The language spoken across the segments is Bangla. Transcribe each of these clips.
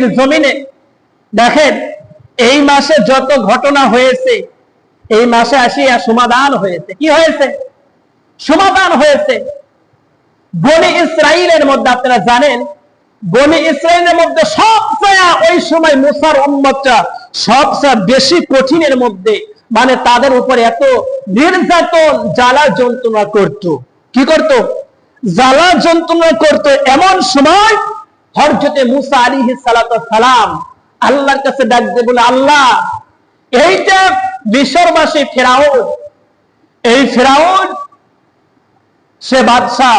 পৃথিবীর জমিনে। দেখেন, এই মাসে যত ঘটনা হয়েছে, এই মাসে আসিয়া সমাধান হয়েছে। কি হয়েছে? সমাধান হয়েছে। বনি ইসরায়েলের মধ্যে আপনারা জানেন, বনি ইসরায়েলের মধ্যে সবচেয়ে ওই সময় মুসার উম্মতটা সবচেয়ে বেশি কঠিনের মধ্যে মানে তাদের উপরে এত নির্যাতন, জ্বালা যন্ত্রণা করত। কি করত? জ্বালা যন্ত্রণা করত। এমন সময় হরজতে মুসা আলী সালাম আল্লাহর কাছে ডাক দিয়ে বলে, আল্লাহ, এইটা মিশরবাসী ফেরাউন, এই ফেরাউন সে বাদশাহ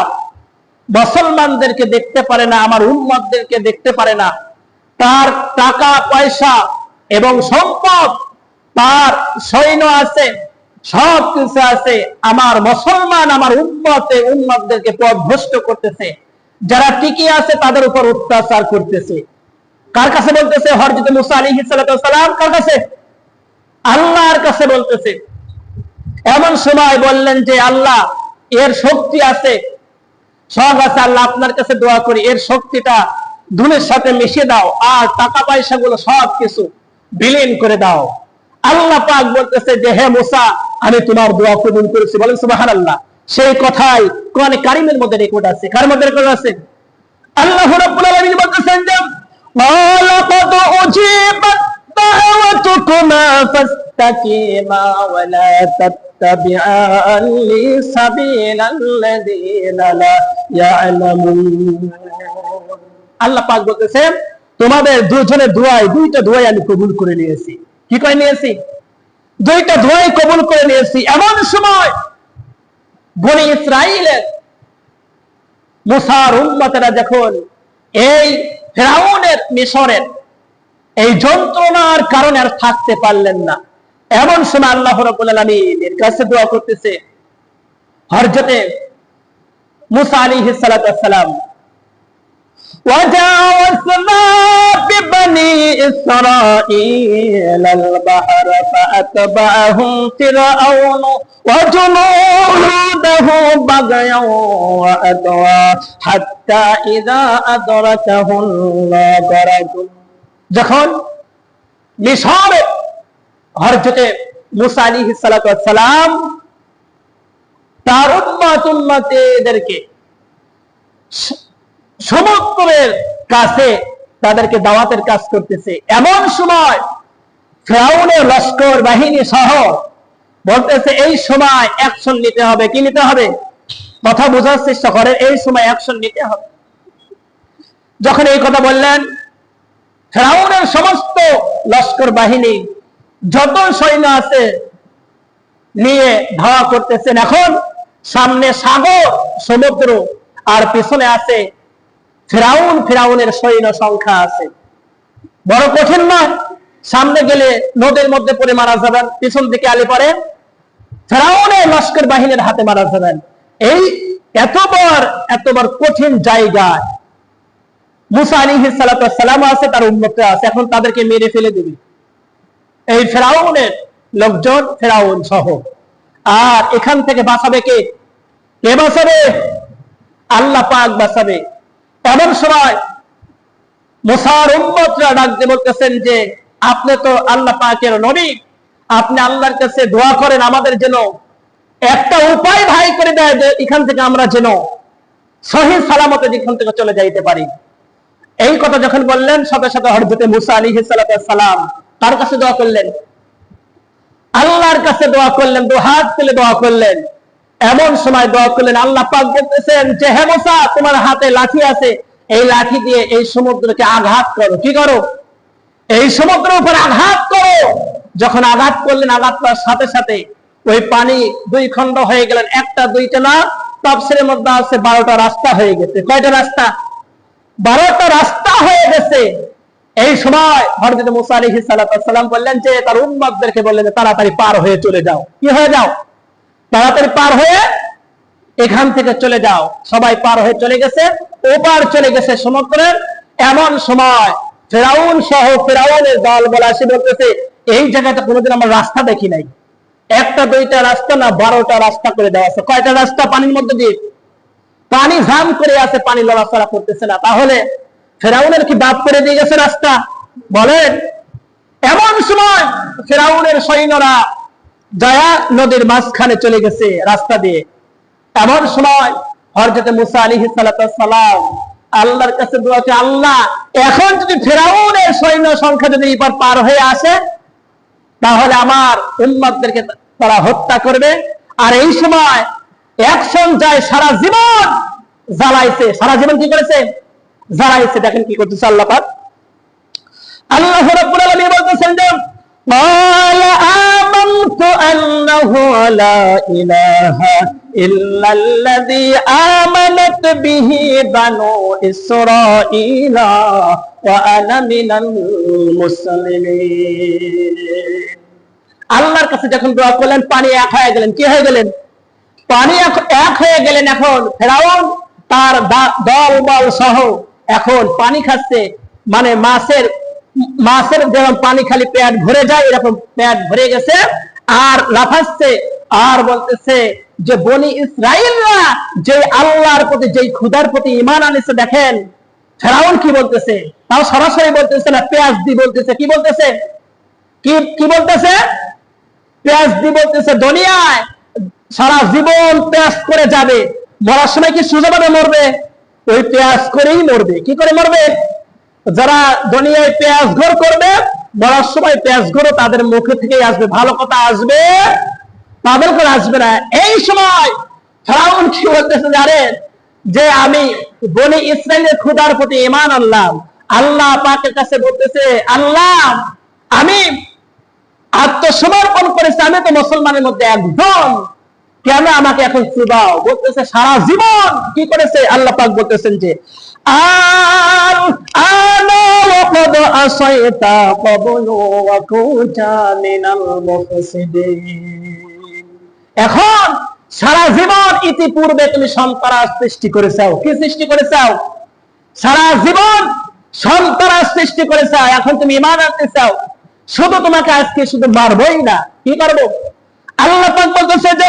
মুসলমানদেরকে দেখতে পারে না, আমার উম্মতদেরকে দেখতে পারে না। তার টাকা, পয়সা এবং সম্পদ, তার সৈন্য আছে সব কিছু আছে। আমার মুসলমান, আমার উম্মতে উম্মতদেরকে পথভ্রষ্ট করতেছে। যারা টিকে আছে, তাদের উপর অত্যাচার করতেছে। কার কাছে বলতেছে? হরজত মুসা আলী সালাম কার কাছে? আল্লাহর কাছে বলতেছে। এমন সময় বললেন যে, আল্লাহ, এর শক্তি আছে। সব আছে, আল্লাহ আপনার কাছে দোয়া করি। এর শক্তিটা ধুনের সাথে মিশিয়ে দাও আর টাকা পয়সা গুলো সব কিছু বিলীন করে দাও। আল্লাহ পাক বলতেছে যে, হে মুসা, আমি তোমার দোয়া কবুল করেছি। বলেন সুবাহান আল্লাহ সেই কথাই কোরআনে কারিমের মধ্যে রেকর্ড আছে। কার মধ্যে রেকর্ড আছে? আল্লাহ রাব্বুল আলামিন বলতেছেন যে ওয়ালাকাদ উজিবাত দাওয়াতুকুমা ফাস্তাকিমা ওয়ালা তাত্তাবিআন লিসাবিলাল্লাযিনা লা ইয়ালামুন। আল্লাহ পাক বলতেছেন, তোমাদের দুজনের দোয়ায়, দুইটা দোয়াই আমি কবুল করে নিয়েছি। কি কই নিয়েছি? দুইটা দোয়াই কবুল করে নিয়েছি। এমন সময় বনি ইসরাইলের মুসার উম্মতেরা যখন এই ফেরাউনের মিশরের এই যন্ত্রণার কারণে আর থাকতে পারলেন না, এমন সময় আল্লাহ আলামিনের কাছে দোয়া করতেছে হরজতে মুসা আলাইহিস ওয়াসসালাম وجاوزنا ببني إسرائيل البحر فأتبعهم فرعون وجنوده بغيا وأدوى حتى إذا أدركه الغرق যখন মিশরে হরজতে মুসা আলী সালাম তার উম্মাত উম্মাতেদেরকে সমুদ্রের কাছে তাদেরকে দাওয়াতের কাজ করতেছে। এমন সময় ফেরাউনের লস্কর বাহিনী সহ বলতেছে, এই সময় অ্যাকশন নিতে হবে। কি নিতে হবে? কথা বোঝার চেষ্টা করেন, এই সময় অ্যাকশন নিতে হবে। যখন এই কথা বললেন, ফ্রাউনের সমস্ত লস্কর বাহিনী যত সৈন্য আছে নিয়ে ধাওয়া করতেছেন। এখন সামনে সাগর, সমুদ্র আর পেছনে আছে ফেরাউন, ফেরাউনের সৈন্য সংখ্যা আছে। বড় কঠিন না সামনে গেলে নদীর মধ্যে পড়ে মারা যাবেন, পিছন দিকে আলি পরে ফেরাউনের লস্কর বাহিনীর হাতে মারা যাবেন। এই এতবার এতবার কঠিন জায়গায় মুসা আলী সালাম আছে, তার উন্মত আছে, এখন তাদেরকে মেরে ফেলে দিবি। এই ফেরাউনের লোকজন ফেরাউন সহ। আর এখান থেকে বাঁচাবে কে? কে বাঁচাবে? আল্লাহ পাক বাঁচাবে। এমন সময় মুসার উম্মতরা ডাক দিয়ে বলতেছেন যে, আপনি তো আল্লাহ পাকের নবী। আপনি আল্লাহর কাছে দোয়া করেন আমাদের যেন একটা উপায় ভাই করে দেয় যে, এখান থেকে আমরা যেন সহি সালামতে যেখান থেকে চলে যাইতে পারি। এই কথা যখন বললেন, সাথে সাথে হরজতে মুসা আলী সালাম তার কাছে দোয়া করলেন। আল্লাহর কাছে দোয়া করলেন, দু হাত তুলে দোয়া করলেন। এমন সময় দোয়া করলেন, আল্লাহ পাক বলতেছেন যে, হে মুসা, তোমার হাতে লাঠি আছে। এই লাঠি দিয়ে এই সমুদ্রকে আঘাত করো। কি করো? এই সমুদ্রের উপর আঘাত করো। যখন আঘাত করলেন, আঘাত করার সাথে সাথে ওই পানি দুই খণ্ড হয়ে গেলেন। একটা, দুইটা না, তফসিলের মধ্যে আছে বারোটা রাস্তা হয়ে গেছে। কয়টা রাস্তা? বারোটা রাস্তা হয়ে গেছে। এই সময় হরজত মুসা আলী সালাম বললেন যে, তার উম্মতদেরকে বললেন তাড়াতাড়ি পার হয়ে চলে যাও। কি হয়ে যাও? তাড়াতাড়ি পার হয়ে এখান থেকে চলে যাও। সবাই পার হয়ে চলে গেছে, ওপার চলে গেছে সমুদ্রের এমন সময়। ফেরাউন সহ ফেরাউনের দল বলে আসে বলতেছে, এই জায়গাটা কোনোদিন আমরা রাস্তা দেখি নাই। একটা, দুইটা রাস্তা না বারোটা রাস্তা করে দেওয়া আছে। কয়টা রাস্তা পানির মধ্যে দিয়ে? পানি ঝাম করে আছে, পানি লড়াচড়া করতেছে না। তাহলে ফেরাউনের কি বাদ করে দিয়ে গেছে রাস্তা? বলেন। এমন সময় ফেরাউনের সৈন্যরা দয়া নদীর মাঝখানে চলে গেছে রাস্তা দিয়ে। এমন সময় হরজতে মুসা আলী সালাম আল্লাহর কাছে আল্লাহ, এখন যদি ফেরাউনের সৈন্য সংখ্যা যদি এবার পার হয়ে আসে, তাহলে আমার উম্মতদেরকে তারা হত্যা করবে। আর এই সময় অ্যাকশন যায় সারা জীবন জ্বালাইছে। সারা জীবন কি করেছে? জ্বালাইছে। দেখেন কি করতেছে আল্লাহ আল্লাহ বলতেছেন যে قال آمنت أنه لا إله إلا الذي آمنت به بنو إسرائيل وأنا من المسلمين আল্লাহর কাছে যখন দোয়া করলেন পানি এক হয়ে গেলেন কি হয়ে গেলেন পানি এক- এক হয়ে গেলেন এখন ফেরাউন তার দা- দল বল সহ এখন পানি খাচ্ছে মানে মাছের মাছের যেমন পানি খালি পেট ভরে যায়, এরকম পেট ভরে গেছে। আর লাফাচ্ছে, আর বলতেছে যে, বনি ইসরায়েলরা যে আল্লাহর প্রতি, যেই খুদার প্রতি ইমান আনিছে, দেখেন, ফেরাউন কি বলতেছে? তাও সরাসরি বলতেছে না, পেঁয়াজ দি বলতেছে, কি বলতেছে? কি কি বলতেছে? পেঁয়াজ দি বলতেছে, দুনিয়ায় সারা জীবন পেঁয়াজ করে যাবে, মরার সময় কি সুযোগ মরবে? ওই পেঁয়াজ করেই মরবে। কি করে মরবে? যারা দুনিয়ায় পেঁয়াজ ঘর করবে, মরার সময় পেঁয়াজ ঘরও তাদের মুখে থেকেই আসবে, ভালো কথা আসবে তাদের করে আসবে না। এই সময় কি বলতেছে জানেন? যে আমি বনি ইসরায়েলের খুদার প্রতি ইমান আনলাম। আল্লাহ পাকের কাছে বলতেছে, আল্লাহ, আমি আত্মসমর্পণ করেছে, আমি তো মুসলমানের মধ্যে একজন। কেন আমাকে এখন চুবাও বলতেছে, সারা জীবন কি করেছে? আল্লাহ পাক বলতেছেন যে, আর এখন সারা জীবন ইতিপূর্বে তুমি সন্তারাস সৃষ্টি করেছাও। কি সৃষ্টি করেছাও? সারা জীবন সন্তারাস সৃষ্টি করেছাও। এখন তুমি ইমান আনতে চাও শুধু তোমাকে আজকে শুধু মারবই না। কি করব? আল্লাহ পাক বলতেছে যে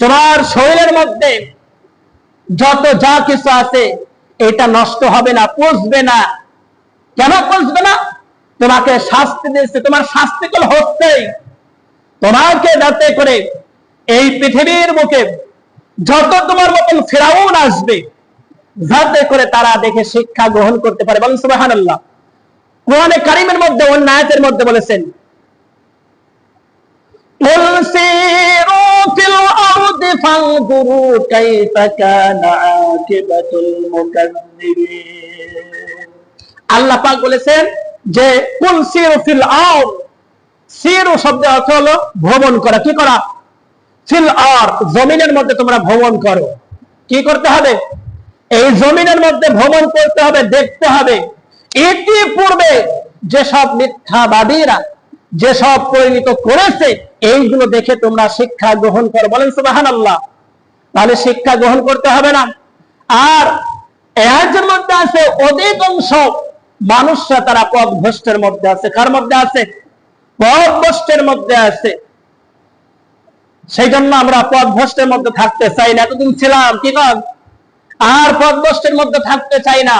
তোমার শরীরের মধ্যে যত যা কিছু আছে, এটা নষ্ট হবে না পচবে না। কেন পচবে না? তোমাকে শাস্তি দিয়েছে, তোমার শাস্তি গুলো হচ্ছেই। তোমাকে যাতে করে এই পৃথিবীর মুখে যত তোমার মতন ফেরাউন আসবে, যাতে করে তারা দেখে শিক্ষা গ্রহণ করতে পারে। বলেন সুবাহান আল্লাহ কোরআনে কারিমের মধ্যে অন্য আয়াতের মধ্যে বলেছেন فانظروا كيف كان عاقبة المكذبين আল্লাহ পাক বলেছেন যে কুল সিরু ফিল আরদ সিরু শব্দের অর্থ হলো ভ্রমণ করা কি করা ফিল আর জমিনের মধ্যে তোমরা ভ্রমণ করো কি করতে হবে এই জমিনের মধ্যে ভ্রমণ করতে হবে দেখতে হবে ইতিপূর্বে যেসব মিথ্যাবাদীরা যেসব পরিণত করেছে, এইগুলো দেখে তোমরা শিক্ষা গ্রহণ করো। বলেন সুবাহান আল্লাহ তাহলে শিক্ষা গ্রহণ করতে হবে না। আর এর মধ্যে আছে অধিকাংশ মানুষরা তারা পথ ভ্রষ্টের মধ্যে আছে। কার মধ্যে আছে? পথ ভ্রষ্টের মধ্যে আছে। সেই জন্য আমরা পথ ভ্রষ্টের মধ্যে থাকতে চাই না। এতদিন ছিলাম, কি আর পথ ভ্রষ্টের মধ্যে থাকতে চাই না।